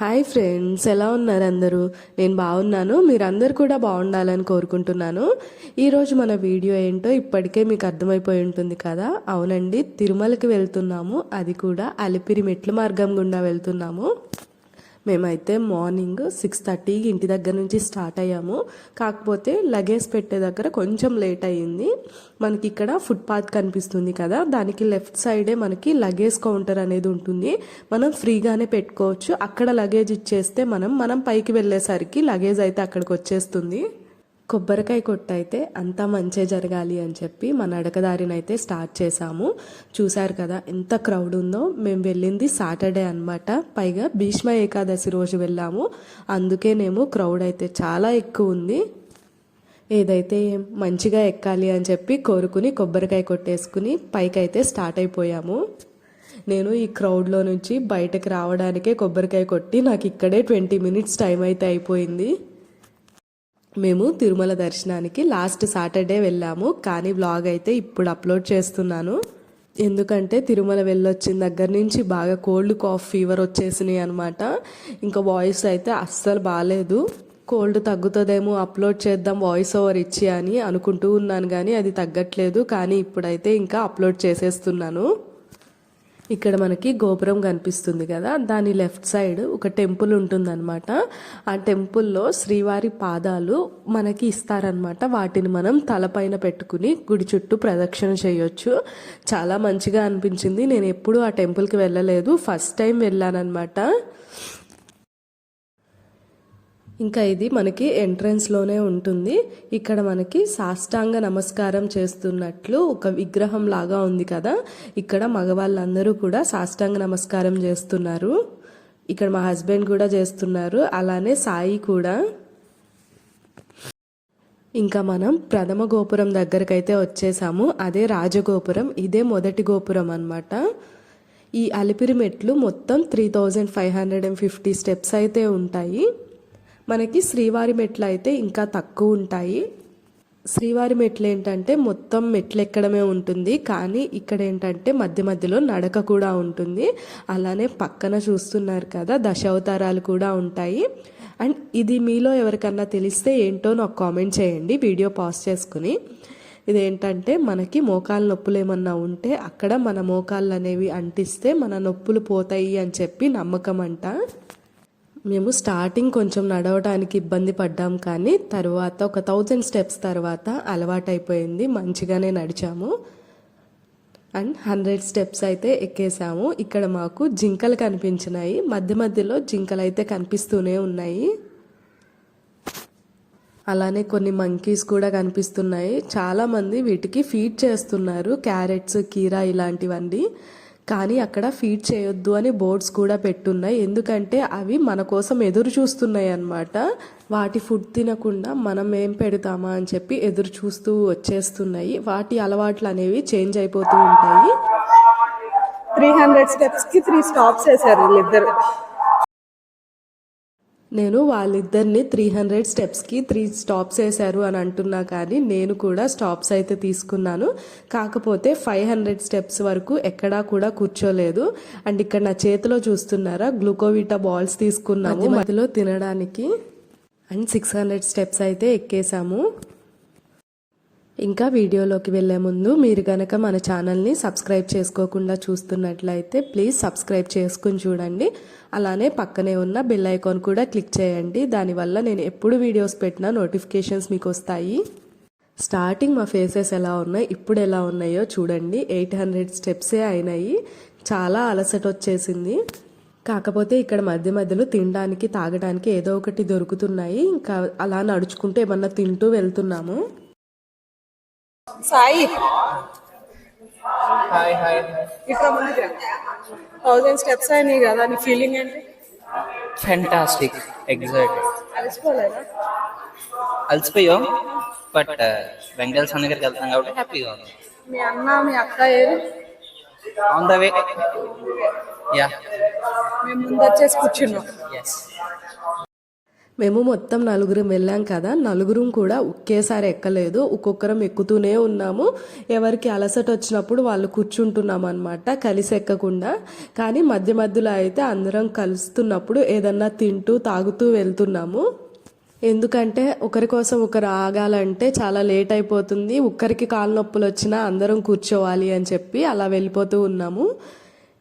Hi friends ఎలా ఉన్నారు అందరూ? నేను బాగున్నాను. మీరందరూ కూడా బాగుండాలని కోరుకుంటున్నాను. ఈరోజు మన వీడియో ఏంటో ఇప్పటికే మీకు అర్థమైపోయి ఉంటుంది కదా? అవునండి. తిరుమలకి వెళ్తున్నాము. అది కూడా అలిపిరి మెట్ల మార్గం గుండా వెళ్తున్నాము. మేమైతే మార్నింగ్ సిక్స్ థర్టీకి ఇంటి దగ్గర నుంచి స్టార్ట్ అయ్యాము. కాకపోతే లగేజ్ పెట్టే దగ్గర కొంచెం లేట్ అయ్యింది. మనకి ఇక్కడ ఫుట్పాత్ కనిపిస్తుంది కదా దానికి లెఫ్ట్ సైడే మనకి లగేజ్ కౌంటర్ అనేది ఉంటుంది. మనం ఫ్రీగానే పెట్టుకోవచ్చు. అక్కడ లగేజ్ ఇచ్చేస్తే మనం మనం పైకి వెళ్ళేసరికి లగేజ్ అయితే అక్కడికి వచ్చేస్తుంది. కొబ్బరికాయ కొట్టు అయితే అంతా మంచే జరగాలి అని చెప్పి మన నడకదారిని అయితే స్టార్ట్ చేశాము. చూశారు కదా ఎంత క్రౌడ్ ఉందో. మేము వెళ్ళింది సాటర్డే అన్నమాట. పైగా భీష్మ ఏకాదశి రోజు వెళ్ళాము. అందుకేనేమో క్రౌడ్ అయితే చాలా ఎక్కువ ఉంది. ఏదైతే మంచిగా ఎక్కాలి అని చెప్పి కోరుకుని కొబ్బరికాయ కొట్టేసుకుని పైకైతే స్టార్ట్ అయిపోయాము. నేను ఈ క్రౌడ్లో నుంచి బయటకు రావడానికే కొబ్బరికాయ కొట్టి నాకు ఇక్కడే ట్వంటీ మినిట్స్ టైం అయితే అయిపోయింది. మేము తిరుమల దర్శనానికి లాస్ట్ సాటర్డే వెళ్ళాము కానీ బ్లాగ్ అయితే ఇప్పుడు అప్లోడ్ చేస్తున్నాను. ఎందుకంటే తిరుమల వెళ్ళొచ్చిన దగ్గర నుంచి బాగా కోల్డ్ కాఫ్ ఫీవర్ వచ్చేసినాయి అనమాట ఇంకా వాయిస్ అయితే అస్సలు బాగాలేదు కోల్డ్ తగ్గుతుందేమో అప్లోడ్ చేద్దాం వాయిస్ ఓవర్ ఇచ్చి అని అనుకుంటూ ఉన్నాను కానీ అది తగ్గట్లేదు. కానీ ఇప్పుడైతే ఇంకా అప్లోడ్ చేసేస్తున్నాను. ఇక్కడ మనకి గోపురం కనిపిస్తుంది కదా. దాని లెఫ్ట్ సైడ్ ఒక టెంపుల్ ఉంటుందన్నమాట. ఆ టెంపుల్లో శ్రీవారి పాదాలు మనకి ఇస్తారనమాట వాటిని మనం తలపైన పెట్టుకుని గుడి చుట్టూ ప్రదక్షిణ చేయొచ్చు. చాలా మంచిగా అనిపించింది. నేను ఎప్పుడూ ఆ టెంపుల్కి వెళ్ళలేదు. ఫస్ట్ టైం వెళ్ళానమాట ఇంకా ఇది మనకి ఎంట్రన్స్లోనే ఉంటుంది. ఇక్కడ మనకి సాష్టాంగ నమస్కారం చేస్తున్నట్లు ఒక విగ్రహం లాగా ఉంది కదా. ఇక్కడ మగవాళ్ళందరూ కూడా సాష్టాంగ నమస్కారం చేస్తున్నారు. ఇక్కడ మా హస్బెండ్ కూడా చేస్తున్నారు. అలానే సాయి కూడా. ఇంకా మనం ప్రథమ గోపురం దగ్గరకైతే వచ్చేసాము. అదే రాజగోపురం. ఇదే మొదటి గోపురం అనమాట ఈ అలిపిరి మెట్లు మొత్తం three thousand five hundred and fifty steps అయితే ఉంటాయి. మనకి శ్రీవారి మెట్లు అయితే ఇంకా తక్కువ ఉంటాయి. శ్రీవారి మెట్లు ఏంటంటే మొత్తం మెట్లు ఎక్కడమే ఉంటుంది. కానీ ఇక్కడ ఏంటంటే మధ్య మధ్యలో నడక కూడా ఉంటుంది. అలానే పక్కన చూస్తున్నారు కదా దశావతారాలు కూడా ఉంటాయి. అండ్ ఇది మీలో ఎవరికన్నా తెలిస్తే ఏంటో నాకు కామెంట్ చేయండి. వీడియో పాజ్ చేసుకుని. ఇదేంటంటే మనకి మోకాలు నొప్పులు ఏమన్నా ఉంటే అక్కడ మన మోకాళ్ళు అనేవి అంటిస్తే మన నొప్పులు పోతాయి అని చెప్పి నమ్మకం అంట. మేము స్టార్టింగ్ కొంచెం నడవడానికి ఇబ్బంది పడ్డాం కానీ తర్వాత ఒక థౌజండ్ స్టెప్స్ తర్వాత అలవాటైపోయింది మంచిగానే నడిచాము. అండ్ హండ్రెడ్ స్టెప్స్ అయితే ఎక్కేసాము. ఇక్కడ మాకు జింకలు కనిపించినాయి. మధ్య మధ్యలో జింకలు అయితే కనిపిస్తూనే ఉన్నాయి. అలానే కొన్ని మంకీస్ కూడా కనిపిస్తున్నాయి. చాలామంది వీటికి ఫీడ్ చేస్తున్నారు. క్యారెట్స్ కీరా ఇలాంటివన్నీ. కానీ అక్కడ ఫీడ్ చేయొద్దు అని బోర్డ్స్ కూడా పెట్టున్నాయి. ఎందుకంటే అవి మన కోసం ఎదురు చూస్తున్నాయి అన్నమాట. వాటి ఫుడ్ తినకుండా మనం ఏం పెడతామా అని చెప్పి ఎదురు చూస్తూ వచ్చేస్తున్నాయి. వాటి అలవాట్లు అనేవి చేంజ్ అయిపోతూ ఉంటాయి. త్రీ హండ్రెడ్ స్టెప్స్కి త్రీ స్టాప్స్ వేసారు వీళ్ళిద్దరు. నేను వాళ్ళిద్దరిని త్రీ హండ్రెడ్ స్టెప్స్కి త్రీ స్టాప్స్ వేశారు అని అంటున్నా కానీ నేను కూడా స్టాప్స్ అయితే తీసుకున్నాను. కాకపోతే ఫైవ్ హండ్రెడ్ స్టెప్స్ వరకు ఎక్కడా కూడా కూర్చోలేదు. అండ్ ఇక్కడ నా చేతిలో చూస్తున్నారా గ్లూకోవిటా బాల్స్ తీసుకున్నాము. మధ్యలో తినడానికి అండ్ సిక్స్ హండ్రెడ్ స్టెప్స్ అయితే ఎక్కేసాము ఇంకా వీడియోలోకి వెళ్ళే ముందు మీరు గనక మన ఛానల్ని సబ్స్క్రైబ్ చేసుకోకుండా చూస్తున్నట్లయితే ప్లీజ్ సబ్స్క్రైబ్ చేసుకుని చూడండి. అలానే పక్కనే ఉన్న బెల్ ఐకాన్ కూడా క్లిక్ చేయండి. దానివల్ల నేను ఎప్పుడు వీడియోస్ పెట్టినా నోటిఫికేషన్స్ మీకు వస్తాయి. స్టార్టింగ్ మా ఫేసెస్ ఎలా ఉన్నాయి ఇప్పుడు ఎలా ఉన్నాయో చూడండి. ఎయిట్ హండ్రెడ్ స్టెప్సే అయినాయి. చాలా అలసట వచ్చేసింది. కాకపోతే ఇక్కడ మధ్య మధ్యలో తినడానికి తాగడానికి ఏదో ఒకటి దొరుకుతున్నాయి. ఇంకా అలా నడుచుకుంటూ ఏమన్నా తింటూ వెళ్తున్నాము. సాయి. హాయ్ హాయ్ ఇక్కడ థౌజండ్ స్టెప్స్ అయినాయి కదా నీ ఫీలింగ్ ఏంటి? ఫెంటాస్టిక్ ఎగ్జైటెడ్ అలసిపోలేదా? అలసిపోయాం బట్ వెంకటేశ్వర స్వామి దగ్గరికి వెళ్తాం కాబట్టి హ్యాపీగా ఉంది మీ అన్న మీ అక్క ఏరు? ఆన్ ద వే యా మేము ముందు వచ్చేసి కూర్చున్నాం. ఎస్ మేము మొత్తం నలుగురం వెళ్ళాం కదా. నలుగురం కూడా ఒకేసారి ఎక్కలేదు. ఒక్కొక్కరం ఎక్కుతూనే ఉన్నాము. ఎవరికి అలసట వచ్చినప్పుడు వాళ్ళు కూర్చుంటున్నాం అనమాట కలిసి ఎక్కకుండా. కానీ మధ్య మధ్యలో అయితే అందరం కలుస్తున్నప్పుడు ఏదన్నా తింటూ తాగుతూ వెళ్తున్నాము. ఎందుకంటే ఒకరి కోసం ఒకరు ఆగాలంటే చాలా లేట్ అయిపోతుంది. ఒక్కరికి కాలు నొప్పులు వచ్చినా అందరం కూర్చోవాలి అని చెప్పి అలా వెళ్ళిపోతూ ఉన్నాము.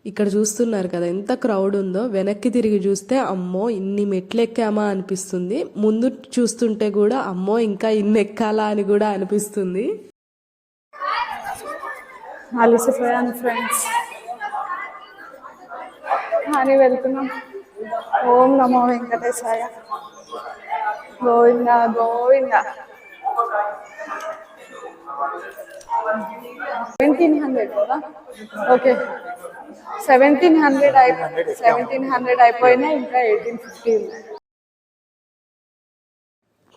ఇక్కడ చూస్తున్నారు కదా ఎంత క్రౌడ్ ఉందో. వెనక్కి తిరిగి చూస్తే అమ్మో ఇన్ని మెట్లు ఎక్కామా అనిపిస్తుంది. ముందు చూస్తుంటే కూడా అమ్మో ఇంకా ఇన్ని ఎక్కాలా అని కూడా అనిపిస్తుంది. అలసిపోయాను ఫ్రెండ్స్ అని వెళ్తున్నాం. ఓం నమో వెంకటేశాయ. గోవింద గోవింద. సెవెంటీన్ హండ్రెడ్ కదా? ఓకే సెవెంటీన్ హండ్రెడ్ అయిపోయి సెవెంటీన్ హండ్రెడ్ అయిపోయినా ఇంకా ఎయిటీన్ ఫిఫ్టీ ఉంది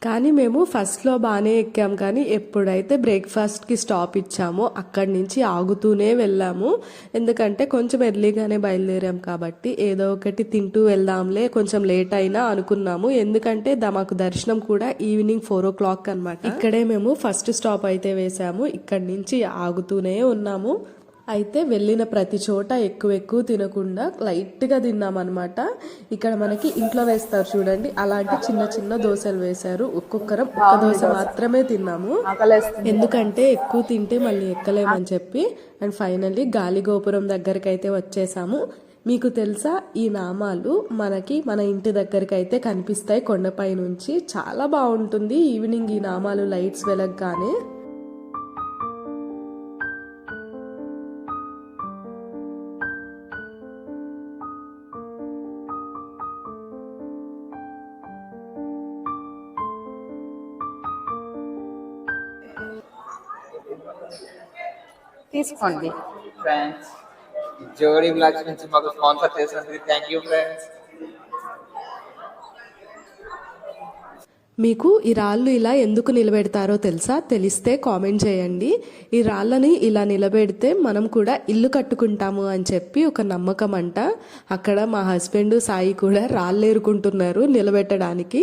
కానీ మేము ఫస్ట్లో బాగానే ఎక్కాం. కానీ ఎప్పుడైతే బ్రేక్ఫాస్ట్కి స్టాప్ ఇచ్చామో అక్కడి నుంచి ఆగుతూనే వెళ్ళాము. ఎందుకంటే కొంచెం ఎర్లీగానే బయలుదేరాం కాబట్టి ఏదో ఒకటి తింటూ వెళ్దాంలే కొంచెం లేట్ అయినా అనుకున్నాము. ఎందుకంటే ద- మాకు దర్శనం కూడా ఈవినింగ్ ఫోర్ ఓ క్లాక్ అనమాట ఇక్కడే మేము ఫస్ట్ స్టాప్ అయితే వేసాము. ఇక్కడి నుంచి ఆగుతూనే ఉన్నాము. అయితే వెళ్ళిన ప్రతి చోట ఎక్కువ ఎక్కువ తినకుండా లైట్గా తిన్నామన్నమాట. ఇక్కడ మనకి ఇంట్లో వేస్తారు చూడండి. అలాంటి చిన్న చిన్న దోశలు వేశారు. ఒక్కొక్కరం ఒక్క దోశ మాత్రమే తిన్నాము. ఎందుకంటే ఎక్కువ తింటే మళ్ళీ ఎక్కలేమని చెప్పి అండ్ ఫైనల్లీ గాలి గోపురం దగ్గరికి అయితే వచ్చేసాము. మీకు తెలుసా ఈ నామాలు మనకి మన ఇంటి దగ్గరికి అయితే కనిపిస్తాయి కొండపై నుంచి. చాలా బాగుంటుంది ఈవినింగ్ ఈ నామాలు లైట్స్ వెలగగానే. తీసుకోండి. ఫ్రెండ్స్ జోడీ బ్లాగ్స్ నుంచి మాకు స్పాన్సర్ చేసినందుకు థ్యాంక్ యూ ఫ్రెండ్స్ మీకు ఈ రాళ్ళు ఇలా ఎందుకు నిలబెడతారో తెలుసా? తెలిస్తే కామెంట్ చేయండి. ఈ రాళ్ళని ఇలా నిలబెడితే మనం కూడా ఇల్లు కట్టుకుంటాము అని చెప్పి ఒక నమ్మకం అంట. అక్కడ మా హస్బెండ్ సాయి కూడా రాళ్ళు ఏరుకుంటున్నారు నిలబెట్టడానికి.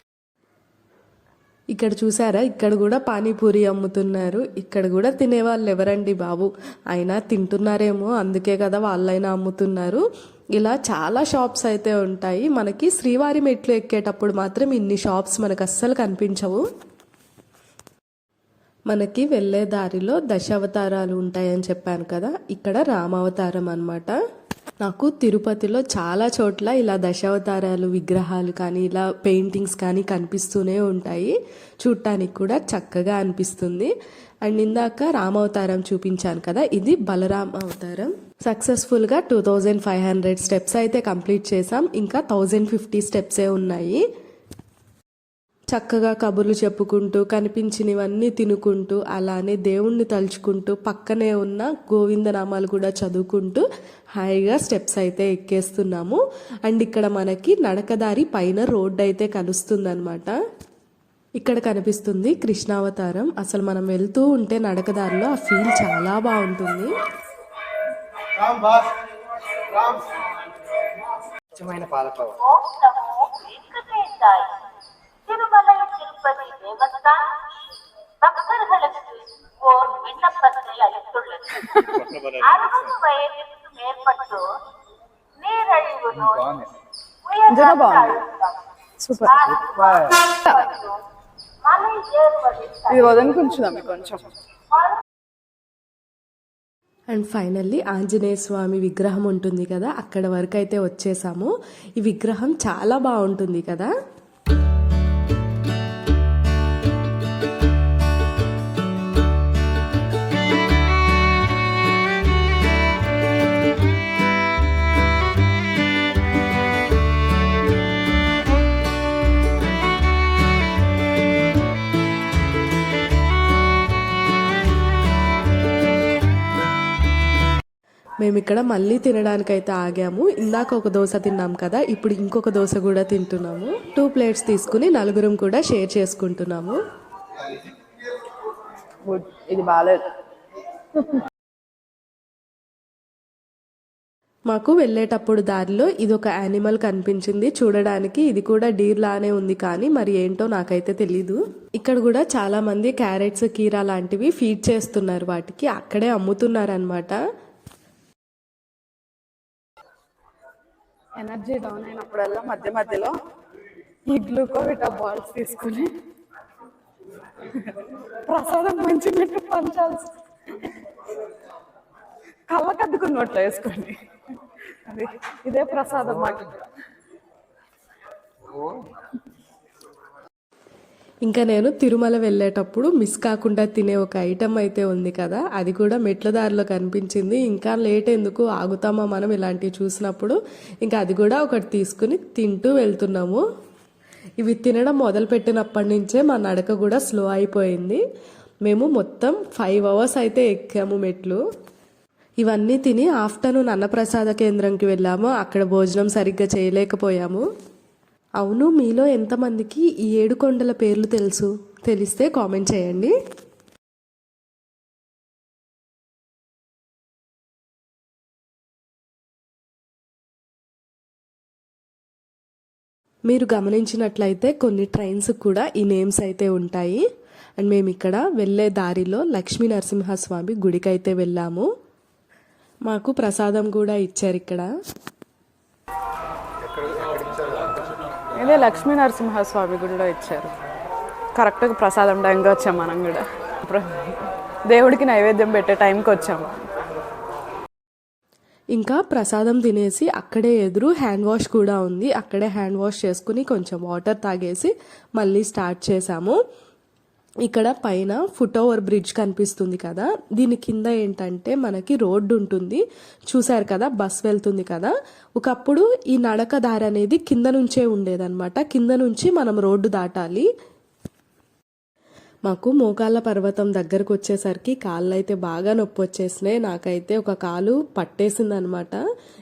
ఇక్కడ చూసారా? ఇక్కడ కూడా పానీపూరి అమ్ముతున్నారు. ఇక్కడ కూడా తినేవాళ్ళు ఎవరండి బాబు? అయినా తింటున్నారేమో అందుకే కదా వాళ్ళైనా అమ్ముతున్నారు. ఇలా చాలా షాప్స్ అయితే ఉంటాయి. మనకి శ్రీవారి మెట్లు ఎక్కేటప్పుడు మాత్రం ఇన్ని షాప్స్ మనకు అస్సలు కనిపించవు. మనకి వెళ్ళే దారిలో దశావతారాలు ఉంటాయని చెప్పాను కదా. ఇక్కడ రామావతారం అనమాట నాకు తిరుపతిలో చాలా చోట్ల ఇలా దశావతారాలు విగ్రహాలు కానీ ఇలా పెయింటింగ్స్ కానీ కనిపిస్తూనే ఉంటాయి. చూడటానికి కూడా చక్కగా అనిపిస్తుంది. అండ్ ఇందాక రామావతారం చూపించాను కదా ఇది బలరామ అవతారం సక్సెస్ఫుల్గా two thousand five hundred steps అయితే కంప్లీట్ చేసాం ఇంకా థౌజండ్ ఫిఫ్టీ స్టెప్సే ఉన్నాయి. చక్కగా కబుర్లు చెప్పుకుంటూ కనిపించినవన్నీ తినుకుంటూ అలానే దేవుణ్ణి తలుచుకుంటూ పక్కనే ఉన్న గోవిందనామాలు కూడా చదువుకుంటూ హాయిగా స్టెప్స్ అయితే ఎక్కేస్తున్నాము. అండ్ ఇక్కడ మనకి నడకదారి పైన రోడ్డు అయితే కలుస్తుందన్నమాట. ఇక్కడ కనిపిస్తుంది కృష్ణావతారం. అసలు మనం వెళ్తూ ఉంటే నడకదారిలో ఆ ఫీల్ చాలా బాగుంటుంది పాలకోవ ఓం నమో వెంకటేశాయ திருமலை திருப்பதி தேவஸ்தானம் பக்தர்களுக்கு ஓர் விண்ணப்பத்தை அளித்துள்ளது அறுபது வயதிற்கு மேற்பட்டோர் நீரழிவு நோய் బాగుంది உயர் నిజంగా ரத்த బాగుంది. அழுத்தம், సూపర్ ஆஸ்துமா மற்றும் மலை ஏறுவதில் ఇది వదనుకుంటున్నాం కొంచెం అండ్ ఫైనల్లీ ఆంజనేయ స్వామి విగ్రహం ఉంటుంది కదా అక్కడ వరకు అయితే వచ్చేసాము ఈ విగ్రహం చాలా బాగుంటుంది కదా మేము ఇక్కడ మళ్ళీ తినడానికైతే ఆగాము. ఇందాక ఒక దోశ తిన్నాం కదా ఇప్పుడు ఇంకొక దోశ కూడా తింటున్నాము. టూ ప్లేట్స్ తీసుకుని నలుగురం కూడా షేర్ చేసుకుంటున్నాము. ఇది బాగాలేదు మాకు వెళ్ళేటప్పుడు దారిలో ఇది ఒక యానిమల్ కనిపించింది. చూడడానికి ఇది కూడా డీర్ లానే ఉంది కానీ మరి ఏంటో నాకైతే తెలీదు. ఇక్కడ కూడా చాలా మంది క్యారెట్స్ కీరా లాంటివి ఫీడ్ చేస్తున్నారు వాటికి. అక్కడే అమ్ముతున్నారు అనమాట ఎనర్జీ డౌన్ అయినప్పుడల్లా మధ్య మధ్యలో ఈ గ్లూకోవిటా బాల్స్ తీసుకుని ప్రసాదం మంచినట్టు పంచాల్సి కళ్ళకద్దుకుని నోట్లో వేసుకోండి. అది ఇదే ప్రసాదం మాకు. ఇంకా నేను తిరుమల వెళ్ళేటప్పుడు మిస్ కాకుండా తినే ఒక ఐటెం అయితే ఉంది కదా అది కూడా మెట్ల దారిలో కనిపించింది. ఇంకా లేట్ ఎందుకు ఆగుతామా మనం ఇలాంటివి చూసినప్పుడు? ఇంకా అది కూడా ఒకటి తీసుకుని తింటూ వెళ్తున్నాము. ఇవి తినడం మొదలుపెట్టినప్పటి నుంచే మా నడక కూడా స్లో అయిపోయింది. మేము మొత్తం ఫైవ్ అవర్స్ అయితే ఎక్కాము మెట్లు. ఇవన్నీ తిని ఆఫ్టర్నూన్ అన్నప్రసాద కేంద్రంకి వెళ్ళాము. అక్కడ భోజనం సరిగ్గా చేయలేకపోయాము. అవును మీలో ఎంతమందికి ఈ ఏడు కొండల పేర్లు తెలుసు? తెలిస్తే కామెంట్ చేయండి. మీరు గమనించినట్లయితే కొన్ని ట్రైన్స్ కూడా ఈ నేమ్స్ అయితే ఉంటాయి. అండ్ మేము ఇక్కడ వెళ్ళే దారిలో లక్ష్మీ నరసింహస్వామి గుడికైతే వెళ్ళాము. మాకు ప్రసాదం కూడా ఇచ్చారు ఇక్కడ. ఇదే లక్ష్మీ నరసింహస్వామి గుడిలో ఇచ్చారు. కరెక్ట్గా ప్రసాదం టైంకి వచ్చాం మనం కూడా. దేవుడికి నైవేద్యం పెట్టే టైంకి వచ్చాము ఇంకా ప్రసాదం తినేసి అక్కడే ఎదురు హ్యాండ్ వాష్ కూడా ఉంది. అక్కడే హ్యాండ్ వాష్ చేసుకుని కొంచెం వాటర్ తాగేసి మళ్ళీ స్టార్ట్ చేసాము. ఇక్కడ పైన ఫుట్ ఓవర్ బ్రిడ్జ్ కనిపిస్తుంది కదా. దీని కింద ఏంటంటే మనకి రోడ్డు ఉంటుంది. చూశారు కదా బస్ వెళ్తుంది కదా. ఒకప్పుడు ఈ నడక దారి అనేది కింద నుంచే ఉండేదన్నమాట. కింద నుంచి మనం రోడ్డు దాటాలి. మాకు మోకాళ్ళ పర్వతం దగ్గరకు వచ్చేసరికి కాళ్ళు అయితే బాగా నొప్పి వచ్చేసినాయి. నాకైతే ఒక కాలు పట్టేసింది అనమాట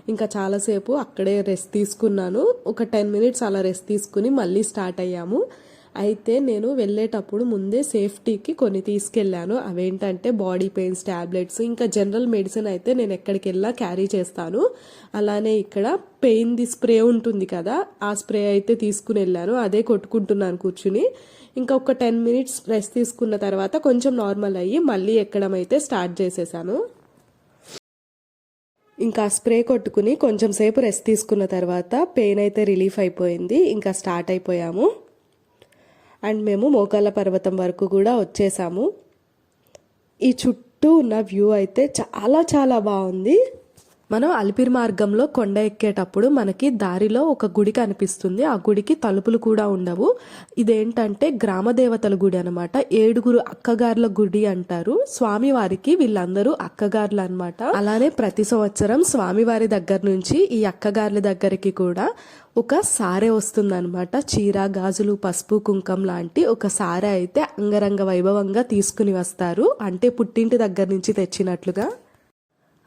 ఇంకా చాలాసేపు అక్కడే రెస్ట్ తీసుకున్నాను. ఒక టెన్ మినిట్స్ అలా రెస్ట్ తీసుకుని మళ్ళీ స్టార్ట్ అయ్యాము. అయితే నేను వెళ్ళేటప్పుడు ముందే సేఫ్టీకి కొన్ని తీసుకెళ్ళాను. అవేంటంటే బాడీ పెయిన్స్ ట్యాబ్లెట్స్ ఇంకా జనరల్ మెడిసిన్ అయితే నేను ఎక్కడికి వెళ్ళా క్యారీ చేస్తాను. అలానే ఇక్కడ పెయిన్ది స్ప్రే ఉంటుంది కదా ఆ స్ప్రే అయితే తీసుకుని వెళ్ళాను. అదే కొట్టుకుంటున్నాను కూర్చుని. ఇంకా ఒక టెన్ మినిట్స్ రెస్ట్ తీసుకున్న తర్వాత కొంచెం నార్మల్ అయ్యి మళ్ళీ ఎక్కడం అయితే స్టార్ట్ చేసేసాను. ఇంకా స్ప్రే కొట్టుకుని కొంచెం సేపు రెస్ట్ తీసుకున్న తర్వాత పెయిన్ అయితే రిలీఫ్ అయిపోయింది. ఇంకా స్టార్ట్ అయిపోయాము. అండ్ మేము మోకాళ్ళ పర్వతం వరకు కూడా వచ్చేసాము. ఈ చుట్టూ ఉన్న వ్యూ అయితే చాలా చాలా బాగుంది. మనం అలిపిరి మార్గంలో కొండ ఎక్కేటప్పుడు మనకి దారిలో ఒక గుడి కనిపిస్తుంది. ఆ గుడికి తలుపులు కూడా ఉండవు. ఇదేంటంటే గ్రామ దేవతల గుడి అనమాట ఏడుగురు అక్కగారుల గుడి అంటారు. స్వామివారికి వీళ్ళందరూ అక్కగారులు అనమాట అలానే ప్రతి సంవత్సరం స్వామివారి దగ్గర నుంచి ఈ అక్కగారుల దగ్గరికి కూడా ఒక సారె వస్తుందన్నమాట. చీర గాజులు పసుపు కుంకం లాంటి ఒక సారె అయితే అంగరంగ వైభవంగా తీసుకుని వస్తారు. అంటే పుట్టింటి దగ్గర నుంచి తెచ్చినట్లుగా.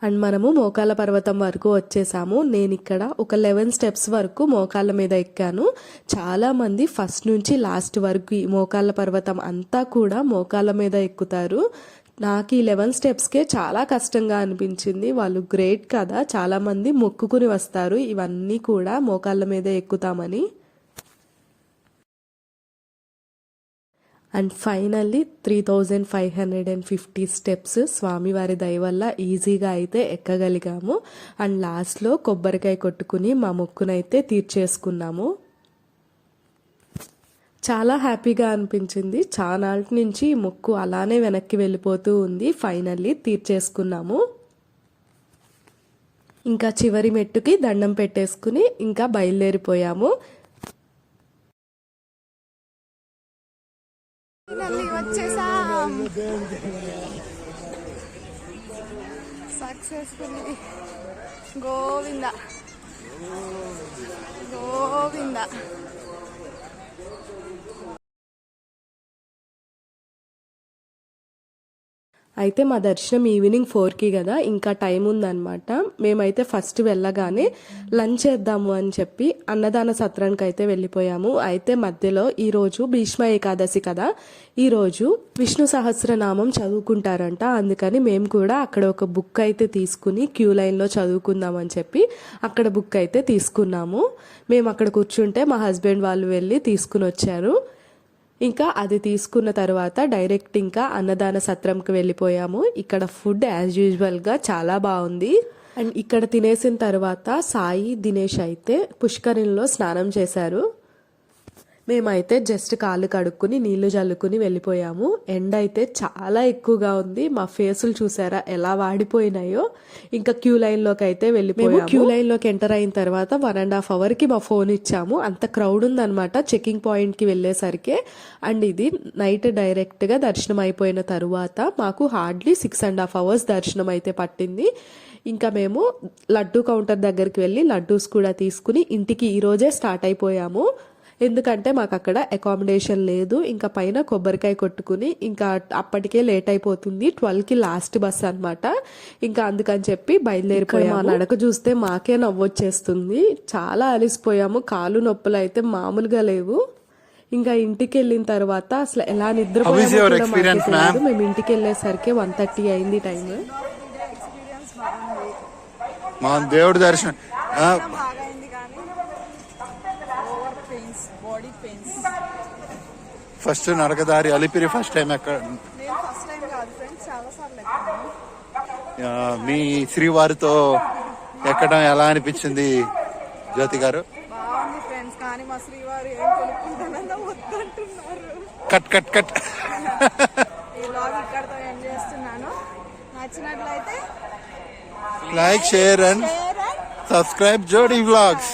అండ్ మనము మోకాళ్ళ పర్వతం వరకు వచ్చేసాము. నేను ఇక్కడ ఒక లెవెన్ స్టెప్స్ వరకు మోకాళ్ళ మీద ఎక్కాను. చాలామంది ఫస్ట్ నుంచి లాస్ట్ వరకు ఈ మోకాళ్ళ పర్వతం అంతా కూడా మోకాళ్ళ మీద ఎక్కుతారు. నాకు ఈ లెవెన్ స్టెప్స్కే చాలా కష్టంగా అనిపించింది. వాళ్ళు గ్రేట్ కదా చాలామంది మొక్కుకుని వస్తారు. ఇవన్నీ కూడా మోకాళ్ళ మీద ఎక్కుతామని. And finally three thousand five hundred and fifty steps స్వామివారి దయ వల్ల ఈజీగా అయితే ఎక్కగలిగాము. అండ్ లాస్ట్లో కొబ్బరికాయ కొట్టుకుని మా మొక్కునైతే తీర్చేసుకున్నాము. చాలా హ్యాపీగా అనిపించింది. చానాళ్ళ నుంచి మొక్కు అలానే వెనక్కి వెళ్ళిపోతూ ఉంది. ఫైనల్లీ తీర్చేసుకున్నాము. ఇంకా చివరి మెట్టుకి దండం పెట్టేసుకుని ఇంకా బయలుదేరిపోయాము. సక్సెస్ఫుల్లీ గోవింద. గోవింద. అయితే మా దర్శనం ఈవినింగ్ ఫోర్కి కదా ఇంకా టైం ఉందన్నమాట. మేమైతే ఫస్ట్ వెళ్ళగానే లంచ్ చేద్దాము అని చెప్పి అన్నదాన సత్రానికి అయితే వెళ్ళిపోయాము. అయితే మధ్యలో ఈరోజు భీష్మ ఏకాదశి కదా ఈరోజు విష్ణు సహస్రనామం చదువుకుంటారంట. అందుకని మేము కూడా అక్కడ ఒక బుక్ అయితే తీసుకుని క్యూ లైన్లో చదువుకుందామని చెప్పి అక్కడ బుక్ అయితే తీసుకున్నాము. మేము అక్కడ కూర్చుంటే మా హస్బెండ్ వాళ్ళు వెళ్ళి తీసుకుని వచ్చారు. ఇంకా అది తీసుకున్న తర్వాత డైరెక్ట్ ఇంకా అన్నదాన సత్రంకి వెళ్ళిపోయాము. ఇక్కడ ఫుడ్ యాజ్ యూజువల్గా చాలా బాగుంది. అండ్ ఇక్కడ తినేసిన తర్వాత సాయి దినేష్ అయితే పుష్కరిణిలో స్నానం చేశారు. మేమైతే జస్ట్ కాళ్ళు కడుక్కుని నీళ్ళు జల్లుకుని వెళ్ళిపోయాము. ఎండ అయితే చాలా ఎక్కువగా ఉంది. మా ఫేసులు చూసారా ఎలా వాడిపోయినాయో? ఇంకా క్యూ లైన్లోకి అయితే వెళ్ళిపోయాము. క్యూ లైన్లోకి ఎంటర్ అయిన తర్వాత వన్ అండ్ హాఫ్ అవర్కి మా ఫోన్ ఇచ్చాము. అంత క్రౌడ్ ఉందన్నమాట చెకింగ్ పాయింట్కి వెళ్ళేసరికి. అండ్ ఇది నైట్ డైరెక్ట్గా దర్శనం అయిపోయిన తర్వాత మాకు hardly six and half hours దర్శనం అయితే పట్టింది. ఇంకా మేము లడ్డు కౌంటర్ దగ్గరికి వెళ్ళి లడ్డూస్ కూడా తీసుకుని ఇంటికి ఈరోజే స్టార్ట్ అయిపోయాము. ఎందుకంటే మాకు అక్కడ అకామిడేషన్ లేదు ఇంకా పైన కొబ్బరికాయ కొట్టుకుని ఇంకా అప్పటికే లేట్ అయిపోతుంది ట్వెల్వ్కి లాస్ట్ బస్ అన్నమాట. ఇంకా అందుకని చెప్పి బయలుదేరిపోయాము మా నడక చూస్తే మాకే నవ్వొచ్చేస్తుంది చాలా అలిసిపోయాము. కాలు నొప్పులు అయితే మామూలుగా లేవు. ఇంకా ఇంటికి వెళ్ళిన తర్వాత అసలు ఎలా ma'am? మేము ఇంటికి వెళ్ళేసరికి వన్ థర్టీ అయింది టైం మా దేవుడి దర్శనం ఆ, బాగైంది కానీ over pains body pains first నడకదారి Alipiri first time ఎక్కడ? మీ శ్రీవారితో ఎక్కడం ఎలా అనిపించింది జ్యోతి గారు? Cut cut cut. Like share and share and subscribe Jodi vlogs